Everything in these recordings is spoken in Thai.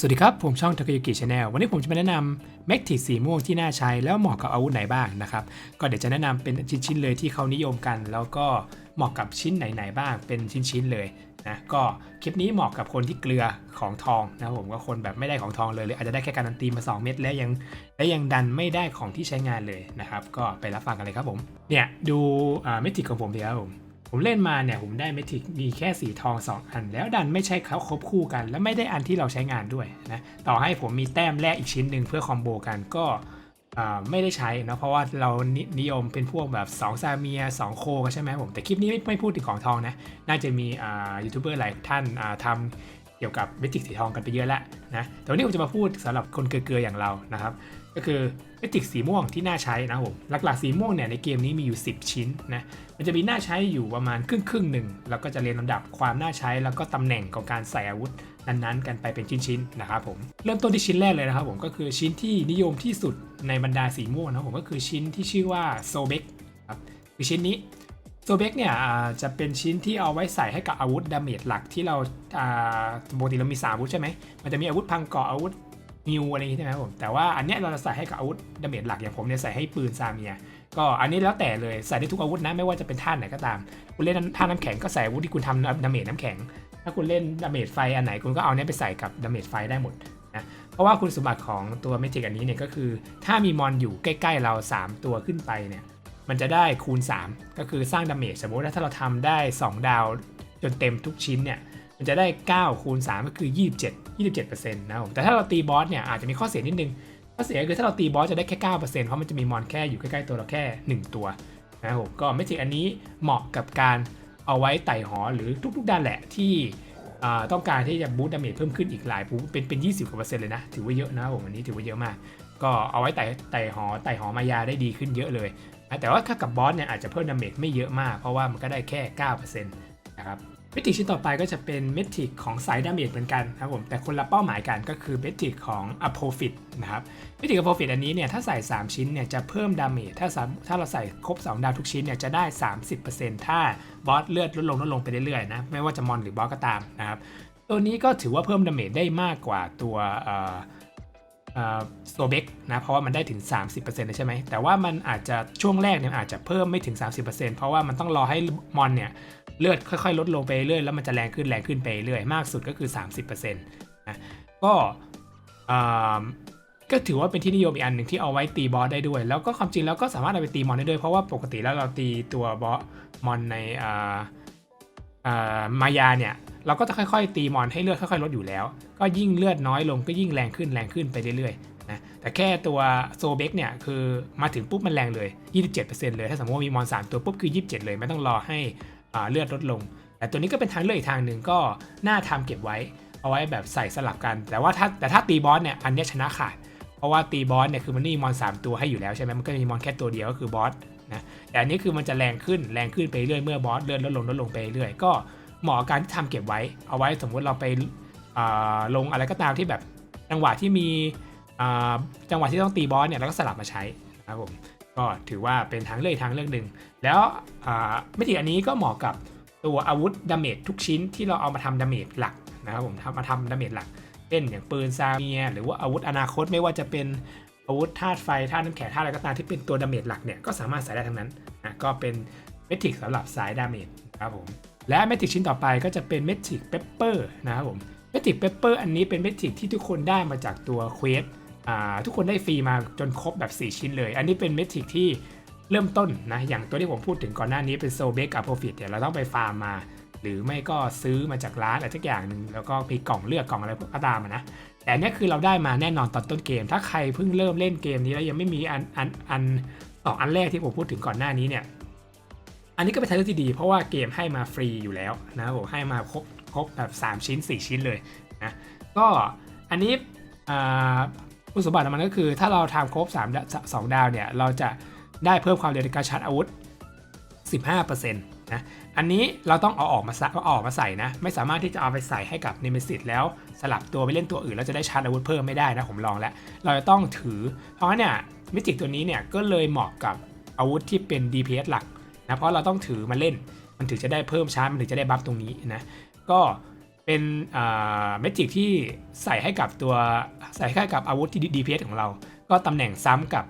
สวัสดีครับ ผมช่อง t a k a y u k i Channel วันนี้ผมจะมาแนะนำแม็กติสีม่วงที่น่าใช้แล้วเหมาะกับอาวุธไหนบ้างนะครับ ก็เดี๋ยวจะแนะนำเป็นชิ้นๆเลยที่เขานิยมกัน แล้วก็เหมาะกับชิ้นไหนๆบ้างเป็นชิ้นๆเลยนะก็คลิปนี้เหมาะกับคนที่เกลือของทองนะผมก็คนแบบไม่ได้ของทองเลยหรืออาจจะได้แค่การันตีมา 2 เม็ดแล้วยังและยังดันไม่ได้ของที่ใช้งานเลยนะครับก็ไปรับฟังกันเลยครับผมเนี่ยดูเมติกของผมดีครับผม ผมเล่นมาเนี่ยผมได้เมทิกมีแค่สีทอง 2 อัน แล้วดันไม่ใช่เขาครบคู่กัน และไม่ได้อันที่เราใช้งานด้วยนะต่อให้ผมมีแต้มแลกอีกชิ้นหนึ่งเพื่อคอมโบกันก็ไม่ได้ใช้นะเพราะว่าเรานิยมเป็นพวกแบบ2ซาเมีย2โคกใช่ไหมผมแต่คลิปนี้ไม่ไม่พูดถึงของทองนะ น่าจะมีอ่ายูทูบเบอร์หลายท่านทำ เกี่ยวกับเมทิกสีทองกันไปเยอะแล้วนะแต่วันนี้ผมจะมาพูดสำหรับคนเกลือๆอย่างเรานะครับ ก็คือเมจิกสีม่วงที่น่าใช้นะครับผมหลักๆสีม่วงเนี่ยในเกมนี้มีอยู่ 10 ชิ้นนะมันจะมีน่าใช้อยู่ประมาณครึ่งครึ่งๆหนึ่งแล้วก็จะเรียงลำดับความน่าใช้แล้วก็ตำแหน่งของการใส่อาวุธนั้นๆ กันไปเป็นชิ้นๆนะครับผมเริ่มต้นที่ชิ้นแรกเลยนะครับผมก็คือชิ้นที่นิยมที่สุดในบรรดาสีม่วงนะครับผมก็คือชิ้นที่ชื่อว่าโซเบกครับคือชิ้นนี้ โซเบกเนี่ยจะเป็นชิ้นที่เอาไว้ใส่ให้กับอาวุธดาเมจหลักที่เราปกติเรามีสามอาวุธใช่ไหมมันจะมีอาวุธพังเกาะอาวุธนิวอะไรอย่างงี้ใช่ไหมครับผมแต่ว่าอันเนี้ยเราจะใส่ให้กับอาวุธดาเมจหลักอย่างผมเนี่ยใส่ให้ปืนซาเมียก็อันนี้แล้วแต่เลยใส่ได้ทุกอาวุธนะไม่ว่าจะเป็นท่าไหนก็ตาม คุณเล่นท่าน้ำแข็งก็ใส่อาวุธที่คุณทำดาเมจน้ำแข็ง ถ้าคุณเล่นดาเมจไฟอันไหนคุณก็เอาเนี้ยไปใส่กับดาเมจไฟได้หมดนะเพราะว่าคุณสมบัติของตัวเมจิกอันนี้เนี่ยก็คือ ถ้ามีมอนอยู่ใกล้ ๆ เรา 3 ตัวขึ้นไปเนี่ย มันจะได้คูณ 3 ก็คือสร้างดาเมจสมมติถ้าเราทำได้ 2 ดาวจนเต็มทุกชิ้นเนี่ยมันจะได้ 9 คูณ 3 ก็คือ 27 27%นะครับผมแต่ถ้าเราตีบอสเนี่ยอาจจะมีข้อเสียนิดนึงข้อเสียคือถ้าเราตีบอสจะได้แค่ 9%เพราะมันจะมีมอนแค่อยู่ใกล้ๆตัวเราแค่ 1 ตัวนะครับผมก็เมจิกอันนี้เหมาะกับการเอาไว้ไต่หอหรือทุกๆด้านแหละที่ต้องการที่จะบูตดาเมจเพิ่มขึ้นอีกหลายปุ๊บเป็นเป็น 20กว่าเปอร์เซ็นต์เลยนะ ถือว่าเยอะนะครับผมอันนี้ถือว่าเยอะมาก ก็เอาไว้ไต่ไต่หอไต่หอมายาได้ดีขึ้นเยอะเลย แต่ว่าถ้ากับบอสเนี่ยอาจจะเพิ่มดาเมจไม่เยอะมาก เพราะว่ามันก็ได้แค่ 9%นะครับเมทิกชิ้นต่อไปก็จะเป็นเมทิกของสายดาเมจเหมือนกันครับผมแต่คนละเป้าหมายกันก็คือเมทิกของอโพฟิตนะครับเมทิกอโพฟิตอันนี้เนี่ยถ้าใส่ 3 ชิ้นเนี่ยจะเพิ่มดาเมจถ้าสามถ้าเราใส่ครบ 2 ดาวทุกชิ้นเนี่ยจะได้ 30%ถ้าบอสเลือดลดลงลดลงไปเรื่อยๆนะไม่ว่าจะมอนหรือบอสก็ตามนะครับตัวนี้ก็ถือว่าเพิ่มดาเมจได้มากกว่าตัว เอ่อโซเบกนะเพราะว่ามันได้ถึง 30%เลยใช่ไหมแต่ว่ามันอาจจะช่วงแรกเนี่ยอาจจะเพิ่มไม่ถึง 30%เพราะว่ามันต้องรอให้มอนเนี่ยเลือดค่อยๆ ลดลงไปเรื่อยแล้วมันจะแรงขึ้นแรงขึ้นไปเรื่อยมากสุดก็คือ 30%นะก็ก็ถือว่าเป็นที่นิยมอีกอันหนึ่งที่เอาไว้ตีบอสได้ด้วย แล้วก็ความจริงแล้วก็สามารถเอาไปตีมอนได้ด้วย เพราะว่าปกติแล้วเราตีตัวบอสมอนในมายาเนี่ย เราก็จะค่อยๆ ตีมอนให้เลือดค่อยๆ ลดอยู่แล้ว ก็ยิ่งเลือดน้อยลงก็ยิ่งแรงขึ้นแรงขึ้นไปเรื่อยๆนะแต่แค่ตัวโซเบกเนี่ยคือมาถึงปุ๊บมันแรงเลย 27%เลยถ้าสมมติว่ามีมอน 3 ตัวปุ๊บคือ 27 เลยไม่ต้องรอให้อ่าเลือดลดลง แต่ตัวนี้ก็เป็นทางเลือกอีกทางหนึ่งก็น่าทำเก็บไว้เอาไว้แบบใส่สลับกัน แต่ว่าถ้าแต่ถ้าตีบอสเนี่ยอันนี้ชนะขาดเพราะว่าตีบอสเนี่ยคือมันนี่มอน 3 ตัวให้อยู่แล้วใช่ไหมมันก็มีมอนแค่ตัวเดียวก็คือบอสนะแต่อันนี้คือมันจะแรงขึ้นแรงขึ้นไปเรื่อยเมื่อบอสเลือดลดลงลดลงไปเรื่อยก็ เหมาะการที่ทำเก็บไว้ เอาไว้สมมติเราไปลงอะไรก็ตามที่แบบจังหวะที่มีจังหวะที่ต้องตีบอสเนี่ยเราก็สลับมาใช้นะครับผมก็ถือว่าเป็นทางเลือกทางเลือกหนึ่งแล้วไม่ถึงอันนี้ก็เหมาะกับตัวอาวุธดาเมจทุกชิ้นที่เราเอามาทำดาเมจหลักนะครับผมมาทำดาเมจหลักเช่นอย่างปืนซาเมีย หรือว่าอาวุธอนาคตไม่ว่าจะเป็นอาวุธธาตุไฟธาตุน้ำแข็งธาตุอะไรก็ตามที่เป็นตัวดาเมจหลักเนี่ยก็สามารถใส่ได้ทั้งนั้นนะก็เป็นเมทิกสำหรับสายดาเมจครับผม และเมทิกชิ้นต่อไปก็จะเป็นเมทิกเปปเปอร์นะครับผมเมทิกเปปเปอร์อันนี้เป็นเมทิกที่ทุกคนได้มาจากตัวเควสทุกคนได้ฟรีมาจนครบแบบ 4 ชิ้นเลย อันนี้เป็นเมทิกที่เริ่มต้นนะ อย่างตัวที่ผมพูดถึงก่อนหน้านี้เป็นโซเบกกับโปรฟิตเนี่ยเราต้องไปฟาร์มมา หรือไม่ก็ซื้อมาจากร้านอะไรสักอย่างหนึ่งแล้วก็มีกล่องเลือกกล่องอะไรพวกก็ตามนะ แต่นี้คือเราได้มาแน่นอนตอนต้นเกม ถ้าใครเพิ่งเริ่มเล่นเกมนี้แล้วยังไม่มีอันอันอันสองอันแรกที่ผมพูดถึงก่อนหน้านี้เนี่ย อันนี้ก็เป็นทางเลือกที่ดี เพราะว่าเกมให้มาฟรีอยู่แล้วนะครับผมให้มาครบครบแบบ 3 ชิ้น 4 ชิ้นเลยนะก็อันนี้อ่าคุณสมบัติมันก็คือถ้าเราทำครบ3 2ดาวเนี่ยเราจะได้เพิ่มความเร็วในการชาร์จอาวุธ 15%นะอันนี้เราต้องเอาออกมาเอาออกมาใส่นะไม่สามารถที่จะเอาไปใส่ให้กับ n e m e s i s แล้วสลับตัวไปเล่นตัวอื่นแล้วจะได้ชาร์จอาวุธเพิ่มไม่ได้นะผมลองแล้ว เราจะต้องถือ เพราะงั้นเนี่ยมิจิตัวนี้เนี่ยก็เลยเหมาะกับอาวุธที่เป็น DPS หลัก นะเพราะเราต้องถือมาเล่น มันถึงจะได้เพิ่มชาร์จมันถึงจะได้บัฟตรงนี้นะก็เป็นเมจิกที่ใส่ให้กับตัวใส่ให้กับอาวุธที่ DPS ของเรา ก็ตำแหน่งซ้ำกับ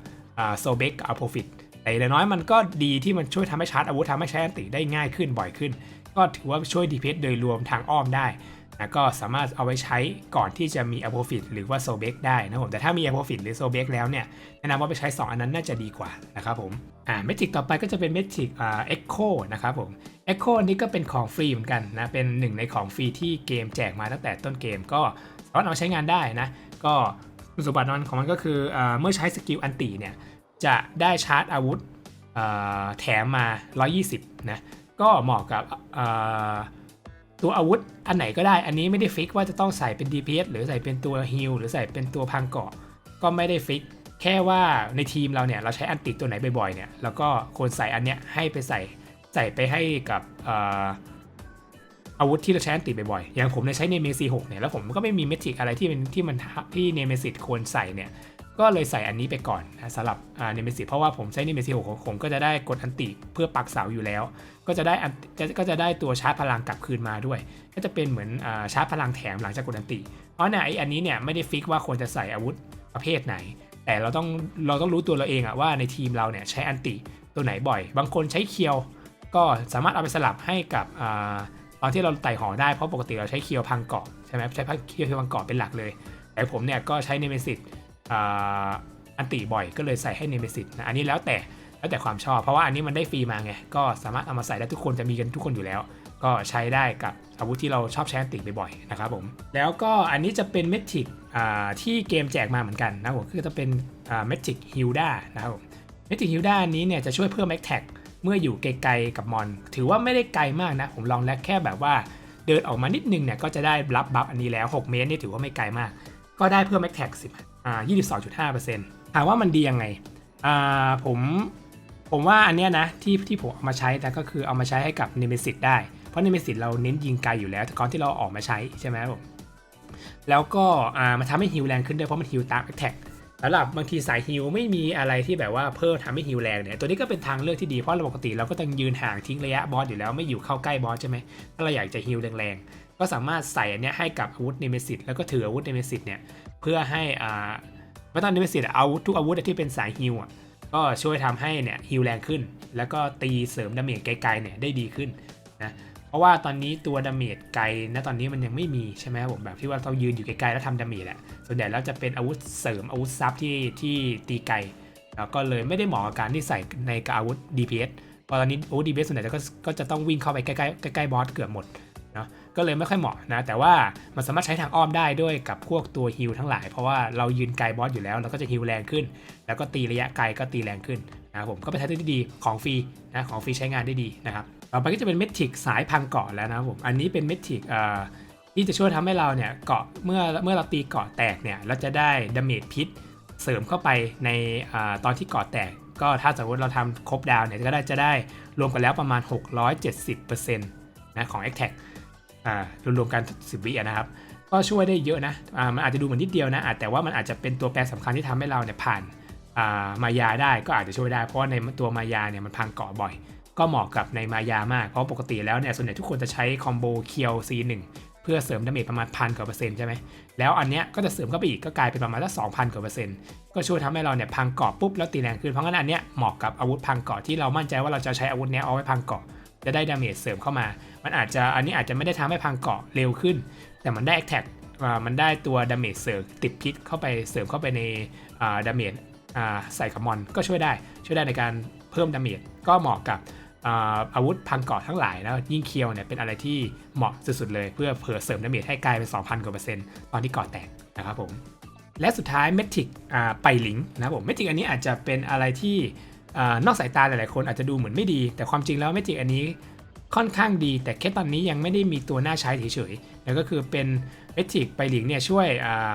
โซเบกกับอัลโพฟิตแต่อย่างน้อยมันก็ดีที่มันช่วยทำให้ชาร์จอาวุธทำให้ใช้อันติได้ง่ายขึ้นบ่อยขึ้น ก็ถือว่าช่วย DPS โดยรวมทางอ้อมได้ นะก็สามารถเอาไว้ใช้ก่อนที่จะมีอัลโพฟิตหรือว่าโซเบกได้นะผมแต่ถ้ามีอัลโพฟิตหรือโซเบกแล้วเนี่ยแนะนำว่าไปใช้ 2 อันนั้นน่าจะดีกว่านะครับผมอ่าเมจิกต่อไปก็จะเป็นเมจิกอ่าเอ็กโคนะครับผม Echo นี้ก็เป็นของฟรีเหมือนกันนะเป็นหนึ่งในของฟรีที่เกมแจกมาตั้งแต่ต้นเกมก็สามารถเอาใช้งานได้นะก็คุณสมบัติของมันก็คือเอเมื่อใช้สกิลอันติเนี่ยจะได้ชาร์จอาวุธแถมมา 120นะก็เหมาะกับ ตัวอาวุธอันไหนก็ได้ อันนี้ไม่ได้ฟิกว่าจะต้องใส่เป็น DPS หรือใส่เป็นตัวฮิลหรือใส่เป็นตัวพังเกาะ ก็ไม่ได้ฟิก แค่ว่าในทีมเราเนี่ยเราใช้อันติดตัวไหนบ่อยๆเนี่ยแล้วก็ควรใส่อันเนี้ยให้ไปใส่ใส่ไปให้กับอาวุธที่เราใช้อันติดบ่อยๆ อย่างผมเนี่ยใช้เนเมซีหเนี่ยแล้วผมก็ไม่มีเมจิกอะไรที่เป็นที่มันที่เนเมซิตควรใส่เนี่ย ก็เลยใส่อันนี้ไปก่อนนะสำหรับเนเมซิเพราะว่าผมใช้เนเมซีหกผมก็จะได้กดอันติเพื่อปักเสาอยู่แล้ว ก็จะได้ก็จะได้ตัวชาร์จพลังกลับคืนมาด้วย ก็จะเป็นเหมือนชาร์จพลังแถมหลังจากกดอันติ เพราะเนี่ยไออันนี้เนี่ยไม่ได้ฟิกว่าควรจะใส่อาวุธประเภทไหน แต่เราต้องเราต้องรู้ตัวเราเองอะว่าในทีมเราเนี่ยใช้อันติตัวไหนบ่อย บางคนใช้เคียว ก็สามารถเอาไปสลับให้กับอตอนที่เราไต่หอได้เพราะปกติเราใช้เคียวพังเกาะใช่ไหมใช้พังเคียวพังเกาะเป็นหลักเลย แต่ผมเนี่ยก็ใช้เนเมซิต อันติบ่อยก็เลยใส่ให้เนเมซิตนะอันนี้แล้วแต่แล้วแต่ความชอบ เพราะว่าอันนี้มันได้ฟรีมาไง ก็สามารถเอามาใส่ได้ทุกคนจะมีกันทุกคนอยู่แล้ว ก็ใช้ได้กับอาวุธที่เราชอบใช้อันติบ่อยๆนะครับผมแล้วก็อันนี้จะเป็นเมทิกที่เกมแจกมาเหมือนกันนะผมคือจะเป็นเมทิกฮิลดานะครับผมเมทิกฮิลดานี้เนี่ยจะช่วยเพิ่มแม็กแท็กเมื่ออยู่ไกลๆกับมอน ถือว่าไม่ได้ไกลมากนะ ผมลองแล้วแค่แบบว่าเดินออกมานิดนึงเนี่ยก็จะได้รับบัฟอันนี้แล้ว 6 เมตรนี่ถือว่าไม่ไกลมาก ก็ได้เพิ่มแม็กแท็กสิบ อ่ายี่สิบสองจุดห้าเปอร์เซ็นต์ถามว่ามันดียังไงอ่าผมผมว่าอันเนี้ยนะที่ที่ผมเอามาใช้แต่ก็คือเอามาใช้ให้กับเนเมซิตได้ เพราะเนเมซิตเราเน้นยิงไกลอยู่แล้วแต่ก่อนที่เราออกมาใช้ใช่ไหมผมแล้วก็อ่ามันทำให้ฮิวแรงขึ้นด้วยเพราะมันฮิวตามแท็กสำหรับบางทีสายฮิลไม่มีอะไรที่แบบว่าเพิ่มทำให้ฮิลแรงเนี่ยตัวนี้ก็เป็นทางเลือกที่ดีเพราะเราปกติเราก็ต้องยืนห่างทิ้งระยะบอสอยู่แล้วไม่อยู่เข้าใกล้บอสใช่ไหมถ้าเราอยากจะฮิลแรงๆ ก็สามารถใส่อันนี้ให้กับอาวุธเนเมซิตแล้วก็ถืออาวุธเนเมซิตเนี่ยเพื่อให้อ่าไม่ต้องเนเมซิตอาวุธทุกอาวุธที่เป็นสายฮิลอะก็ช่วยทำให้เนี่ยฮิลแรงขึ้น แล้วก็ตีเสริมดาเมจไกลๆเนี่ยได้ดีขึ้นนะเพราะว่าตอนนี้ตัวดาเมจไกลนะตอนนี้มันยังไม่มีใช่ไหมผมแบบที่ว่าเรายืนอยู่ไกลๆแล้วทำดาเมจอะส่วนใหญ่แล้วจะเป็นอาวุธเสริมอาวุธซับที่ที่ตีไกลแล้วก็เลยไม่ได้เหมาะกับการที่ใส่ในกับอาวุธ DPS เพราะตอนนี้อาวุธ DPS ส่วนใหญ่ก็ก็จะต้องวิ่งเข้าไปใกล้ๆใกล้ๆบอสเกือบหมด ก็เลยไม่ค่อยเหมาะนะ แต่ว่ามันสามารถใช้ทางอ้อมได้ด้วยกับพวกตัวฮิลทั้งหลาย เพราะว่าเรายืนไกลบอสอยู่แล้วเราก็จะฮิลแรงขึ้น แล้วก็ตีระยะไกลก็ตีแรงขึ้นนะผมก็เป็นทางที่ดีของฟรีนะของฟรีใช้งานได้ดีนะครับต่อไปก็จะเป็นเมทิกสายพังเกาะแล้วนะผมอันนี้เป็นเมทิกที่จะช่วยทำให้เราเนี่ยเกาะเมื่อเมื่อเราตีเกาะแตกเนี่ยเราจะได้ดาเมจพิษเสริมเข้าไปในอตอนที่เกาะแตกก็ถ้าสมมติเราทำครบดาวเนี่ยก็ได้จะได้รวมกันแล้วประมาณ 670%นะของ a t t a c อ่ารวมๆกัน10วินะครับ ก็ช่วยได้เยอะนะอ่ามันอาจจะดูเหมือนนิดเดียวนะแต่ว่ามันอาจจะเป็นตัวแปรสำคัญที่ทำให้เราเนี่ยผ่านมายาได้ก็อาจจะช่วยได้ เพราะในตัวมายาเนี่ยมันพังเกาะบ่อย ก็เหมาะกับในมายามาก เพราะปกติแล้วเนี่ยส่วนใหญ่ทุกคนจะใช้คอมโบเคียว C1 เพื่อเสริมดาเมจประมาณพันกว่าเปอร์เซ็นต์ใช่ไหมแล้วอันเนี้ยก็จะเสริมเข้าไปอีกก็กลายเป็นประมาณสักสองพันกว่าเปอร์เซ็นต์ก็ช่วยทำให้เราเนี่ยพังเกาะปุ๊บแล้วตีแรงขึ้นเพราะงั้นอันเนี้ยเหมาะกับอาวุธพังเกาะที่เรามั่นใจว่าเราจะใช้อาวุธเนี้ยเอาไว้พังเกาะ จะได้ดาเมจเสริมเข้ามา มันอาจจะอันนี้อาจจะไม่ได้ทำให้พังเกาะเร็วขึ้น แต่มันได้แอคแท็กมันได้ตัวดาเมจเสริมติดพิษเข้าไปเสริมเข้าไปในดาเมจใส่กับมอนก็ช่วยได้ ช่วยได้ในการเพิ่มดาเมจก็เหมาะกับอาวุธพังเกาะทั้งหลายแล้วยิ่งเคียวเนี่ยเป็นอะไรที่เหมาะสุดๆเลยเพื่อเผื่อเสริมดาเมจให้กลายเป็น 2,000 กว่าเปอร์เซ็นต์ตอนที่เกาะแตกนะครับผมและสุดท้ายเมทิกไปลิงนะครับผมเมทิกอันนี้อาจจะเป็นอะไรที่ นอกสายตาหลายๆ คนอาจจะดูเหมือนไม่ดี แต่ความจริงแล้วเมทิกอันนี้ค่อนข้างดี แต่แค่ตอนนี้ยังไม่ได้มีตัวหน้าใช้เฉยๆ แล้วก็คือเป็นเมทิกไปหลิงเนี่ยช่วย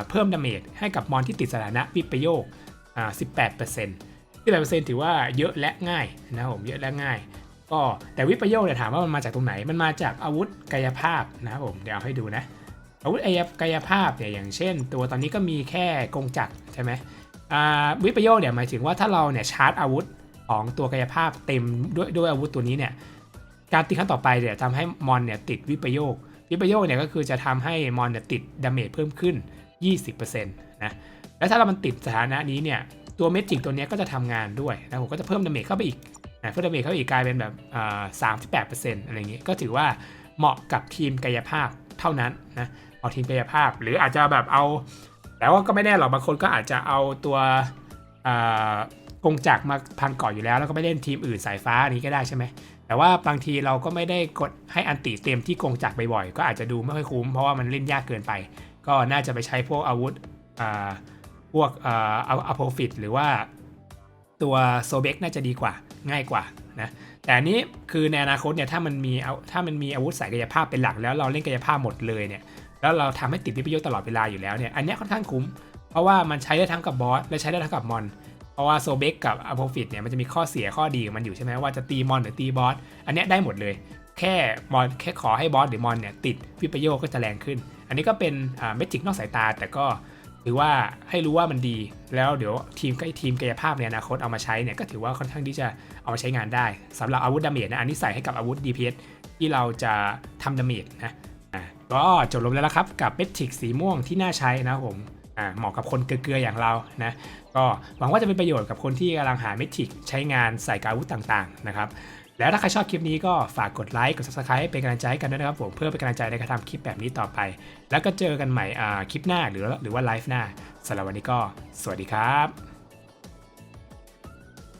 เพิ่มดาเมจให้กับมอนที่ติดสถานะวิปโยคอ่า18% 18%ถือว่าเยอะและง่ายนะครับผมเยอะและง่าย ก็แต่วิปโยคเนี่ยถามว่ามันมาจากตรงไหน มันมาจากอาวุธกายภาพนะครับผมเดี๋ยวเอาให้ดูนะอาวุธกายภาพเนี่ยอย่างเช่น ตัวตอนนี้ก็มีแค่กงจักรใช่ไหมวิปโยคเนี่ยหมายถึงว่าถ้าเราเนี่ยชาร์จอาวุธ ของตัวกายภาพเต็มด้วยด้วยอาวุธตัวนี้เนี่ยการตีครั้งต่อไปเนี่ยทำให้มอนเนี่ยติดวิปโยค วิปโยคเนี่ยก็คือจะทำให้มอนเนี่ยติดดาเมจเพิ่มขึ้น 20%นะแล้วถ้าเรามันติดสถานะนี้เนี่ยตัวเมจิกตัวนี้ก็จะทำงานด้วยนะผมก็จะเพิ่มดาเมจเข้าไปอีกนะเพิ่มดาเมจเข้าไปอีกกลายเป็นแบบอ่า38%อะไรอย่างเงี้ยก็ถือว่าเหมาะกับทีมกายภาพเท่านั้นนะเอาทีมกายภาพหรืออาจจะแบบเอาแต่ว่าก็ไม่แน่หรอกบางคนก็อาจจะเอาตัว กงจักรมาพันเกาะอยู่แล้ว แล้วก็ไม่เล่นทีมอื่นสายฟ้าอันนี้ก็ได้ใช่ไหมแต่ว่าบางทีเราก็ไม่ได้กดให้อันติเต็มที่กงจักรบ่อยๆก็อาจจะดูไม่ค่อยคุ้มเพราะว่ามันเล่นยากเกินไป ก็น่าจะไปใช้พวกอาวุธอ่าพวกอ่าเอาอโพฟิตหรือว่าตัวโซเบกน่าจะดีกว่าง่ายกว่านะแต่อันนี้คือในอนาคตเนี่ยถ้ามันมีเอาถ้ามันมีอาวุธสายกายภาพเป็นหลัก แล้วเราเล่นกายภาพหมดเลยเนี่ยแล้วเราทำให้ติดวิปโยชน์ตลอดเวลาอยู่แล้วเนี่ยอันนี้ค่อนข้างคุ้ม เพราะว่ามันใช้ได้ทั้งกับบอสและใช้ได้ทั้งกับมอน ราะว่าโซเบกกับอโพฟิตเนี่ยมันจะมีข้อเสียข้อดีมันอยู่ใช่ไหมว่าจะตีมอนหรือตีบอส อันนี้ได้หมดเลย แค่มอนแค่ขอให้บอสหรือมอนเนี่ยติดวิปโยก็จะแรงขึ้น อันนี้ก็เป็นอ่าเมจิกนอกสายตา แต่ก็ถือว่าให้รู้ว่ามันดี แล้วเดี๋ยวทีมใกล้ทีมกายภาพในอนาคตเอามาใช้เนี่ยก็ถือว่าค่อนข้างที่จะเอามาใช้งานได้สำหรับอาวุธดาเมจนะอันนี้ใส่ให้กับอาวุธ DPS ที่เราจะทำดาเมจนะอะก็จบลงแล้วละครับกับเมทิกสีม่วงที่น่าใช้นะผม อ่าเหมาะกับคนเกลือๆอย่างเรานะก็หวังว่าจะเป็นประโยชน์กับคนที่กำลังหาเมทิกใช้งานใส่กับอาวุธต่างๆนะครับแล้วถ้าใครชอบคลิปนี้ก็ฝากกดไลค์กด subscribe เป็นกำลังใจให้กันด้วยนะครับผมเพื่อเป็นกำลังใจในการทำคลิปแบบนี้ต่อไป แล้วก็เจอกันใหม่คลิปหน้าหรือหรือว่าไลฟ์หน้าสำหรับวันนี้ก็สวัสดีครับ